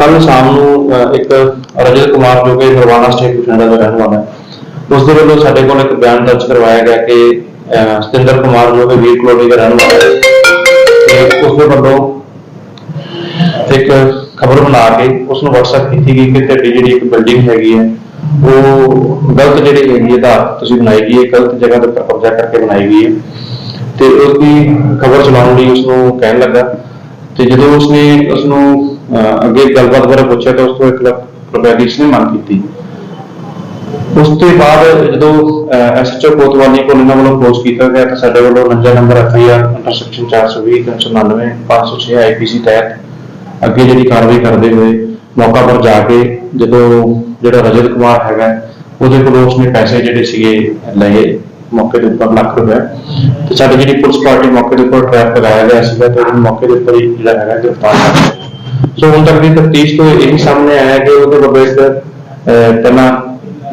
ਕੱਲ ਸ਼ਾਮ ਨੂੰ ਇੱਕ ਰਜਤ ਕੁਮਾਰ ਜੋ ਕਿ ਨਰਵਾਣਾ ਸਟੇਟ ਬਠਿੰਡਾ ਦਾ ਰਹਿਣ ਵਾਲਾ ਹੈ, ਉਸ ਦੇ ਵੱਲੋਂ ਸਾਡੇ ਕੋਲ ਇੱਕ ਬਿਆਨ ਦਰਜ ਕਰਵਾਇਆ ਗਿਆ ਕਿ ਸਤਿੰਦਰ ਕੁਮਾਰ ਜੋ ਕਿ ਵੀਰ ਕਲੋਨੀ ਦਾ ਰਹਿਣ ਵਾਲਾ ਹੈ ਤੇ ਉਸ ਦੇ ਵੱਲੋਂ ਇੱਕ ਖਬਰ ਬਣਾ ਕੇ ਉਸ ਨੂੰ WhatsApp ਕੀਤੀ ਗਈ ਕਿ ਤੁਹਾਡੀ ਜਿਹੜੀ ਇੱਕ ਬਿਲਡਿੰਗ ਹੈਗੀ ਹੈ, ਉਹ ਗਲਤ ਜਿਹੜੀ ਹੈਗੀ ਹੈ ਦਾ ਤੁਸੀਂ ਬਣਾਈ ਗਈ ਹੈ, ਗਲਤ ਜਗ੍ਹਾ ਦੇ ਉੱਪਰ ਕਬਜ਼ਾ ਕਰਕੇ ਬਣਾਈ ਗਈ ਹੈ, ਤੇ ਉਸ ਦੀ ਖਬਰ ਚਲਾਉਣ ਲਈ ਉਸ ਨੂੰ ਕਹਿਣ ਲੱਗਾ, ਤੇ ਜਦੋਂ ਉਸਨੇ ਉਸ ਨੂੰ ਅੱਗੇ ਗੱਲਬਾਤ ਬਾਰੇ ਪੁੱਛਿਆ ਤਾਂ ਉਸ ਤੋਂ 1 ਲੱਖ ਰੁਪਏ ਦੀ ਉਸਨੇ ਮੰਗ ਕੀਤੀ। ਉਸ ਤੋਂ ਬਾਅਦ ਜਦੋਂ ਐਸਐਚਓ ਕੋਤਵਾਲੀ ਕੋਲ ਇਹਨਾਂ ਵੱਲੋਂ ਅਪਰੋਚ ਕੀਤਾ ਗਿਆ ਤਾਂ ਸਾਡੇ ਵੱਲੋਂ 49 number FIR under section 420 399 506 IPC ਤਹਿਤ ਅੱਗੇ ਜਿਹੜੀ ਕਾਰਵਾਈ ਕਰਦੇ ਹੋਏ ਮੌਕਾ ਪਰ ਜਾ ਕੇ ਜਦੋਂ ਜਿਹੜਾ ਰਜਤ ਕੁਮਾਰ ਹੈਗਾ, ਉਹਦੇ ਕੋਲੋਂ ਉਸਨੇ ਪੈਸੇ ਜਿਹੜੇ ਸੀਗੇ ਲਏ ਮੌਕੇ ਦੇ ਉੱਪਰ ਲੱਖ ਰੁਪਏ। ਤੇ ਸਾਡੀ ਜਿਹੜੀ ਪੁਲਿਸ ਪਾਰਟੀ ਮੌਕੇ ਦੇ ਉੱਪਰ ਟ੍ਰੈਪ ਲਗਾਇਆ ਗਿਆ ਸੀਗਾ, ਤੇ ਉਹਨੂੰ ਮੌਕੇ ਦੇ ਉੱਪਰ ਹੀ ਜਿਹੜਾ ਹੈਗਾ ਗ੍ਰਿਫਤਾਰ ਕਰ ਲਿਆ। ਸੋ ਹੁਣ ਤੱਕ ਦੀ ਤਫਤੀਸ਼ ਤੋਂ ਇਹ ਸਾਹਮਣੇ ਆਇਆ ਕਿ ਉਹਦੇ ਅਹ, ਪਹਿਲਾਂ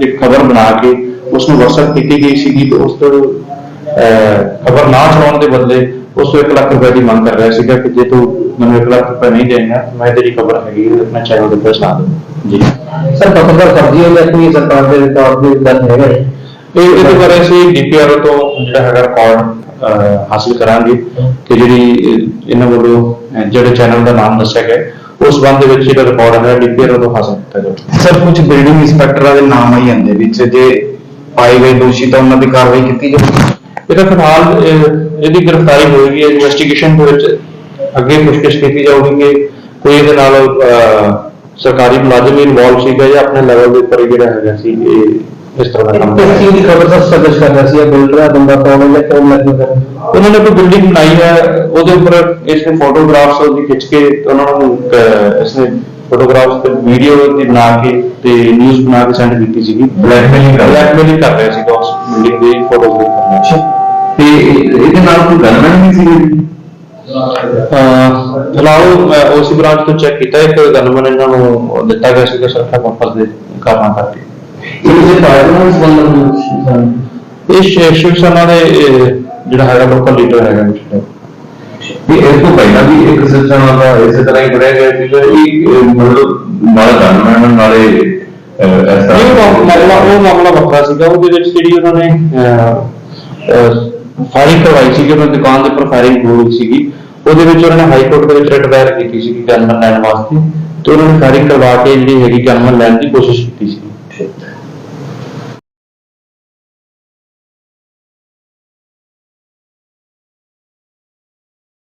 ਇੱਕ ਖਬਰ ਬਣਾ ਕੇ ਉਸ ਨੂੰ WhatsApp ਕੀਤੀ ਗਈ ਸੀਗੀ ਤੇ ਉਸ ਤੋਂ ਖਬਰ ਨਾ ਚਲਾਉਣ ਦੇ ਬਦਲੇ ਉਸ ਤੋਂ 1 ਲੱਖ ਰੁਪਏ ਦੀ ਮੰਗ ਕਰ ਰਿਹਾ ਸੀਗਾ ਕਿ ਜੇ ਤੂੰ ਮੈਨੂੰ 1 ਲੱਖ ਰੁਪਏ ਨਹੀਂ ਦੇਣਾ ਮੈਂ ਤੇਰੀ ਖਬਰ ਹੈਗੀ ਆਪਣੇ ਚੈਨਲ ਦੇ ਉੱਪਰ ਸੁਣਾ ਦੂੰ ਜੀ ਸਰ ਪੱਤਰਕਾਰ ਫਰਜ਼ੀ ਹੈ ਕੋਈ ਸਰਕਾਰ ਦੇ ਰਿਕਾਰਡ ਦੀ ਗੱਲ ਹੈਗਾ? ਇਹ ਇਹਦੇ ਬਾਰੇ ਅਸੀਂ ਡੀਪੀਆਰ ਤੋਂ ਜਿਹੜਾ ਹੈਗਾ ਰਿਕਾਰਡ ਹਾਸਲ ਕਰਾਂਗੇ ਕਿ ਜਿਹੜੀ ਇਹ- ਇਹਨਾਂ ਵੱਲੋਂ ਜਿਹੜੇ ਚੈਨਲ ਦਾ ਨਾਮ ਦੱਸਿਆ ਗਿਆ ਉਸ ਸੰਬੰਧ ਦੇ ਵਿੱਚ ਜਿਹੜਾ ਰਿਕਾਰਡ ਹੈ ਡੀਪੀਆਰ ਤੋਂ ਹਾਸਲ ਕੀਤਾ ਜਾਵੇ ਸਰ ਕੁਝ ਬਿਲਡਿੰਗ ਇੰਸਪੈਕਟਰਾਂ ਦੇ ਨਾਮ ਆਈ ਜਾਂਦੇ ਵਿੱਚ ਜੇ ਪਾਏ ਗਏ ਦੋਸ਼ੀ ਤਾਂ ਉਹਨਾਂ ਦੀ ਕਾਰਵਾਈ ਕੀਤੀ ਜਾਵੇ ਇਹਦਾ ਫਿਲਹਾਲ ਇਹ- ਇਹਦੀ ਗ੍ਰਿਫਤਾਰੀ ਹੋਏਗੀ ਇਨਵੈਸਟੀਗੇਸ਼ਨ ਦੇ ਵਿੱਚ ਅੱਗੇ ਪੁੱਛਗਿੱਛ ਕੀਤੀ ਜਾਊਗੀ ਕਿ ਕੋਈ ਇਹਦੇ ਨਾਲ ਸਰਕਾਰੀ ਮੁਲਾਜ਼ਮ ਇਨਵੋਲਵ ਸੀਗਾ ਜਾਂ ਆਪਣੇ ਲੈਵਲ ਦੇ ਉੱਪਰ ਜਿਹੜਾ ਹੈਗਾ ਸੀ ਇਹ ਇਸ ਤਰ੍ਹਾਂ ਦਾ ਕੰਮ ਇਸ ਚੀਜ਼ ਦੀ ਖਬਰ ਸਰ ਸਰਚ ਕਰ ਰਿਹਾ ਸੀ ਇਹ ਬਿਲਡਰ ਹੈ ਬੰਦਾ ਕੌਣ ਹੈ ਕੌਣ ਲੱਗਦਾ ਉਹਨਾਂ ਨੇ ਕੋਈ ਬਿਲਡਿੰਗ ਬਣਾਈ ਹੈ ਉਹਦੇ ਉੱਪਰ ਇਸਨੇ ਫੋਟੋਗ੍ਰਾਫਸ ਉਹਦੀ ਖਿੱਚ ਕੇ ਉਹਨਾਂ ਨੂੰ ਅਹ, ਇਸਨੇ ਫੋਟੋਗ੍ਰਾਫਸ ਤੇ ਵੀਡੀਓ ਦੀ ਬਣਾ ਕੇ ਤੇ ਨਿਊਜ਼ ਬਣਾ ਕੇ ਸੈਂਡ ਕੀਤੀ ਸੀਗੀ। Blackmailing ਕਰ ਰਿਹਾ। ਬਲੈਕਮੇਲਿੰਗ ਕਰ ਰਿਹਾ ਸੀਗਾ ਉਸ ਬਿਲਡਿੰਗ ਦੀ ਫੋਟੋਜ਼ ਦੇ ਉੱਪਰ। ਤੇ ਇਹਦੇ ਨਾਲ ਕੋਈ ਗਨਮੈਨ ਵੀ ਸੀ ਅਹ ਫਿਲਹਾਲ ਮੈਂ ਉਸ ਬ੍ਰਾਂਚ ਤੋਂ ਚੈੱਕ ਕੀਤਾ ਇੱਕ ਗਨਮਨ ਇਹਨਾਂ ਨੂੰ ਦਿੱਤਾ ਗਿਆ ਸੀਗਾ ਸੁਰੱਖਿਆ ਪਰਪਸ ਦੇ ਕਾਰਨਾਂ ਕਰਕੇ। ਇਹ ਜੇ ਪਾਇਲਟ ਸੰਬੰਧ ਇਹ ਸ਼ਿਵ ਸੈਨਾ ਦੇ ਜਿਹੜਾ ਹੈਗਾ ਲੋਕਲ ਲੀਡਰ ਹੈਗਾ ਵੀ ਇਸ ਤੋਂ ਪਹਿਲਾਂ ਵੀ ਇੱਕ ਸਿਸਟਮ ਦਾ ਇਸੇ ਤਰ੍ਹਾਂ ਹੀ ਫੜਿਆ ਗਿਆ ਸੀ ਕਿ ਇਹ ਮਤਲਬ ਨਾਲ ਗਨਮੈਨ ਨਾਲੇ ਇਹ ਤਰ੍ਹਾਂ ਮਾਮਲਾ ਉਹ ਮਾਮਲਾ ਵੱਖਰਾ ਸੀਗਾ। ਉਹਦੇ ਵਿੱਚ ਜਿਹੜੀ ਉਹਨਾਂ ਨੇ ਫਾਇਰਿੰਗ ਕਰਵਾਈ ਸੀ ਉਹਨਾਂ ਦੀ ਦੁਕਾਨ ਦੇ ਉੱਪਰ ਫਾਇਰਿੰਗ ਹੋਈ ਸੀਗੀ। ਉਹਦੇ ਵਿੱਚ ਉਹਨਾਂ ਨੇ ਹਾਈ ਕੋਰਟ ਦੇ ਵਿੱਚ ਰਿਟ ਦਾਇਰ ਕੀਤੀ ਸੀ ਗਨਮਨ ਲੈਣ ਵਾਸਤੇ। ਤੇ ਉਹਨਾਂ ਨੇ ਫਾਇਰਿੰਗ ਕਰਵਾ ਕੇ ਜਿਹੜੀ ਹੈਗੀ ਗਨਮਨ ਲੈਣ ਦੀ ਕੋਸ਼ਿਸ਼ ਕੀਤੀ ਸੀ।